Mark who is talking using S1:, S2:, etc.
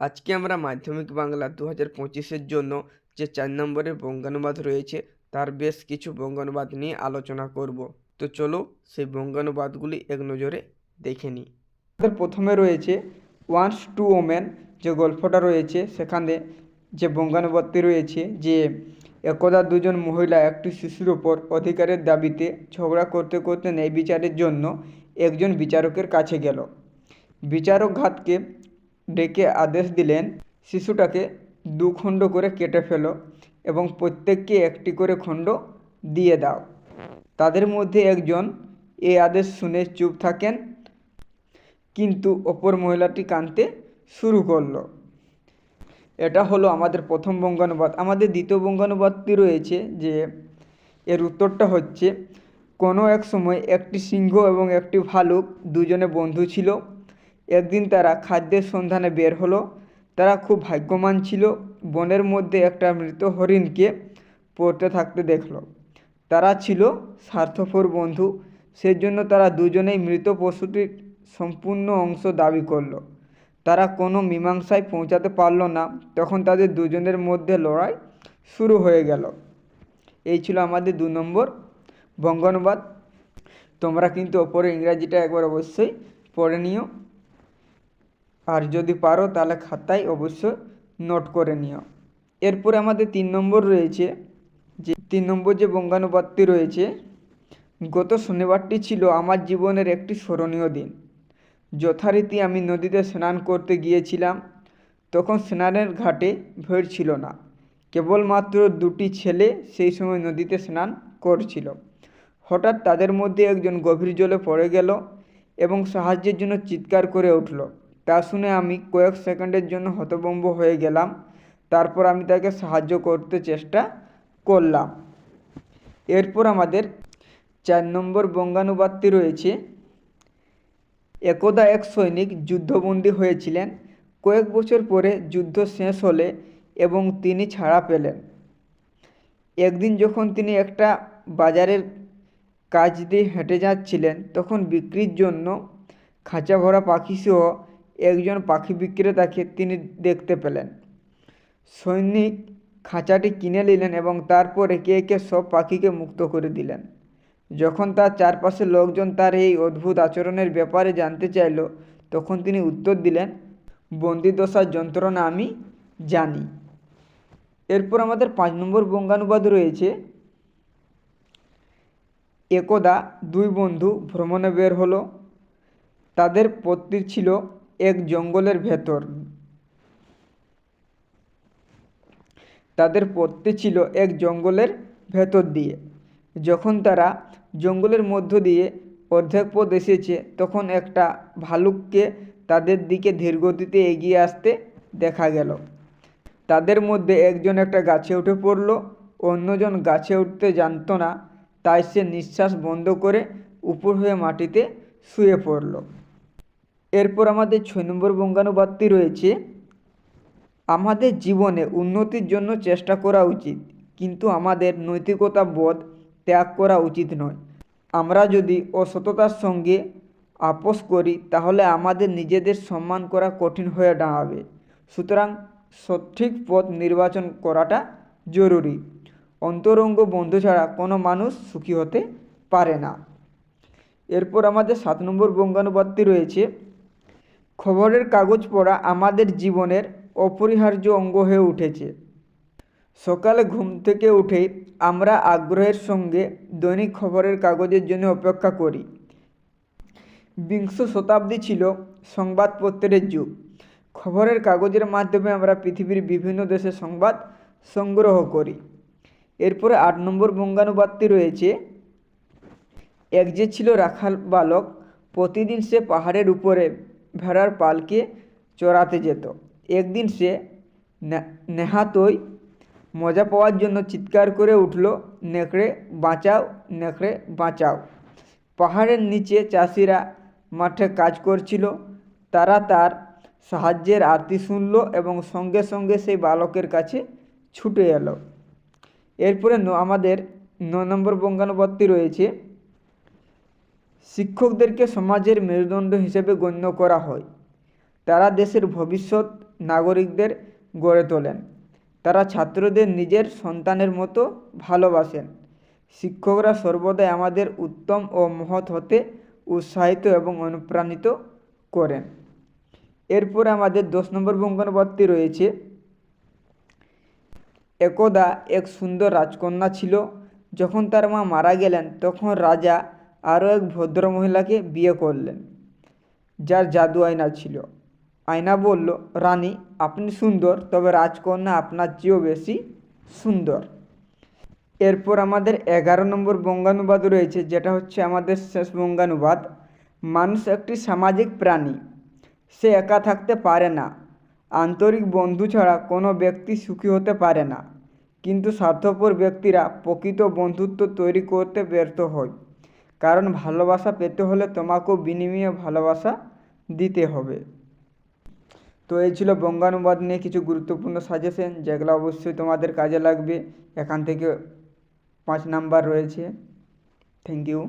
S1: আজকে আমরা মাধ্যমিক বাংলা দু হাজার পঁচিশের জন্য যে চার নম্বরের বঙ্গানুবাদ রয়েছে, তার বেশ কিছু বঙ্গানুবাদ নিয়ে আলোচনা করব। তো চলো সেই বঙ্গানুবাদগুলি এক নজরে দেখে নিই।
S2: আমাদের প্রথমে রয়েছে, ওয়ান্স টু ওমেন যে গল্পটা রয়েছে, সেখানে যে বঙ্গানুবাদটি রয়েছে যে একদা দুজন মহিলা একটি শিশুর ওপর অধিকারের দাবিতে ঝগড়া করতে করতে ন্যায় বিচারের জন্য একজন বিচারকের কাছে গেল। বিচারক ঘাতকে ডেকে আদেশ দিলেন, শিশুটাকে দু খণ্ড করে কেটে ফেলো এবং প্রত্যেককে একটি করে খণ্ড দিয়ে দাও। তাদের মধ্যে একজন এই আদেশ শুনে চুপ থাকেন, কিন্তু অপর মহিলাটি কাঁদতে শুরু করল। এটা হলো আমাদের প্রথম বঙ্গানুবাদ। আমাদের দ্বিতীয় বঙ্গানুবাদটি রয়েছে যে, এর উত্তরটা হচ্ছে, কোনো এক সময় একটি সিংহ এবং একটি ভালুক দুজনে বন্ধু ছিল। একদিন তারা খাদ্যের সন্ধানে বের হলো। তারা খুব ভাগ্যবান ছিল। বনের মধ্যে একটা মৃত হরিণকে পড়তে থাকতে দেখল। তারা ছিল স্বার্থপর বন্ধু। সেজন্য তারা দুজনেই মৃত পশুটির সম্পূর্ণ অংশ দাবি করল। তারা কোনো মীমাংসায় পৌঁছাতে পারল না। তখন তাদের দুজনের মধ্যে লড়াই শুরু হয়ে গেল। এই ছিল আমাদের দু নম্বর বঙ্গানুবাদ। তোমরা কিন্তু ওপরে ইংরাজিটা একবার অবশ্যই পড়ে নিও। আর যদি পারো তাহলে খাতায় অবশ্যই নোট করে নিও। এরপরে আমাদের তিন নম্বর রয়েছে, যে তিন নম্বর যে বঙ্গানুবাদটি রয়েছে, গত শনিবারটি ছিল আমার জীবনের একটি স্মরণীয় দিন। যথারীতি আমি নদীতে স্নান করতে গিয়েছিলাম, তখন স্নানের ঘাটে ভিড় ছিল না। কেবলমাত্র দুটি ছেলে সেই সময় নদীতে স্নান করছিল। হঠাৎ তাদের মধ্যে একজন গভীর জলে পড়ে গেল এবং সাহায্যের জন্য চিৎকার করে উঠল। তা শুনে আমি কয়েক সেকেন্ডের জন্য হতভম্ব হয়ে গেলাম। তারপর আমি তাকে সাহায্য করতে চেষ্টা করলাম। এরপর আমাদের চার নম্বর বঙ্গানুবাদটি রয়েছে। একদা এক সৈনিক যুদ্ধবন্দী হয়েছিলেন। কয়েক বছর পরে যুদ্ধ শেষ হলে এবং তিনি ছাড়া পেলেন। একদিন যখন তিনি একটা বাজারের কাজ দিয়ে হেঁটে যাচ্ছিলেন, তখন বিক্রির জন্য খাঁচা ভরা পাখিসহ একজন পাখি বিক্রেতাকে তিনি দেখতে পেলেন। সৈনিক খাঁচাটি কিনে নিলেন এবং তারপর একে একে সব পাখিকে মুক্ত করে দিলেন। যখন তার চারপাশের লোকজন তার এই অদ্ভুত আচরণের ব্যাপারে জানতে চাইল, তখন তিনি উত্তর দিলেন বন্দিদশার যন্ত্রণা আমি জানি। এরপর আমাদের পাঁচ নম্বর বঙ্গানুবাদ রয়েছে। একদা দুই বন্ধু ভ্রমণে বের হলো। তাদের পত্নী ছিল এক জঙ্গলের ভেতর। তাদের পড়তে ছিল এক জঙ্গলের ভেতর দিয়ে। যখন তারা জঙ্গলের মধ্য দিয়ে অর্ধেক পথ এসেছে, তখন একটা ভালুককে তাদের দিকে ধীরগতিতে এগিয়ে আসতে দেখা গেল। তাদের মধ্যে একজন একটা গাছে উঠে পড়ল, অন্যজন গাছে উঠতে জানতো না, তাই সে নিঃশ্বাস বন্ধ করে উপর হয়ে মাটিতে শুয়ে পড়ল। এরপর আমাদের ছয় নম্বর বঙ্গানুবাদটি রয়েছে, আমাদের জীবনে উন্নতির জন্য চেষ্টা করা উচিত, কিন্তু আমাদের নৈতিকতা বোধ ত্যাগ করা উচিত নয়। আমরা যদি অসততার সঙ্গে আপোষ করি, তাহলে আমাদের নিজেদের সম্মান করা কঠিন হয়ে দাঁড়াবে। সুতরাং সঠিক পথ নির্বাচন করাটা জরুরি। অন্তরঙ্গ বন্ধু ছাড়া কোনো মানুষ সুখী হতে পারে না। এরপর আমাদের সাত নম্বর বঙ্গানুবাদটি রয়েছে খবরের কাগজ পড়া আমাদের জীবনের অপরিহার্য অঙ্গ হয়ে উঠেছে। সকালে ঘুম থেকে উঠেই আমরা আগ্রহের সঙ্গে দৈনিক খবরের কাগজের জন্য অপেক্ষা করি। বিংশ শতাব্দী ছিল সংবাদপত্রের যুগ। খবরের কাগজের মাধ্যমে আমরা পৃথিবীর বিভিন্ন দেশে সংবাদ সংগ্রহ করি। এরপরে আট নম্বর বঙ্গানুবাদটি রয়েছে। এক যে ছিল রাখাল বালক, প্রতিদিন সে পাহাড়ের উপরে ভেড়ার পালকে চড়াতে যেত। একদিন সে নেহাতই মজা পাওয়ার জন্য চিৎকার করে উঠল, নেকড়ে বাঁচাও নেকড়ে বাঁচাও। পাহাড়ের নিচে চাষিরা মাঠে কাজ করছিল। তারা তার সাহায্যের আরতি শুনল এবং সঙ্গে সঙ্গে সেই বালকের কাছে ছুটে এলো। এরপরে আমাদের ন নম্বর বঙ্গানুবাদটি রয়েছে। শিক্ষকদেরকে সমাজের মেরুদণ্ড হিসেবে গণ্য করা হয়। তারা দেশের ভবিষ্যৎ নাগরিকদের গড়ে তোলেন। তারা ছাত্রদের নিজের সন্তানের মতো ভালোবাসেন। শিক্ষকরা সর্বদাই আমাদের উত্তম ও মহৎ হতে উৎসাহিত এবং অনুপ্রাণিত করেন। এরপর আমাদের দশ নম্বর বঙ্গানুবাদটি রয়েছে। একদা এক সুন্দর রাজকন্যা ছিল। যখন তার মা মারা গেলেন, তখন রাজা আরও এক ভদ্র মহিলাকে বিয়ে করলেন, যার জাদু আয়না ছিল। আয়না বলল, রানী, আপনি সুন্দর, তবে রাজকন্যা আপনার চেয়েও বেশি সুন্দর। এরপর আমাদের এগারো নম্বর বঙ্গানুবাদ রয়েছে, যেটা হচ্ছে আমাদের শেষ বঙ্গানুবাদ। মানুষ একটি সামাজিক প্রাণী, সে একা থাকতে পারে না। আন্তরিক বন্ধু ছাড়া কোনো ব্যক্তি সুখী হতে পারে না। কিন্তু স্বার্থপর ব্যক্তিরা প্রকৃত বন্ধুত্ব তৈরি করতে ব্যর্থ হয়। কারণ ভালোবাসা পেতে হলে তোমাকেও বিনিময়ে ভালোবাসা দিতে হবে। তো এই ছিল বঙ্গানুবাদ নিয়ে কিছু গুরুত্বপূর্ণ সাজেশন যেগুলো অবশ্যই তোমাদের কাজে লাগবে। এখান থেকে পাঁচ নাম্বার রয়েছে। Thank you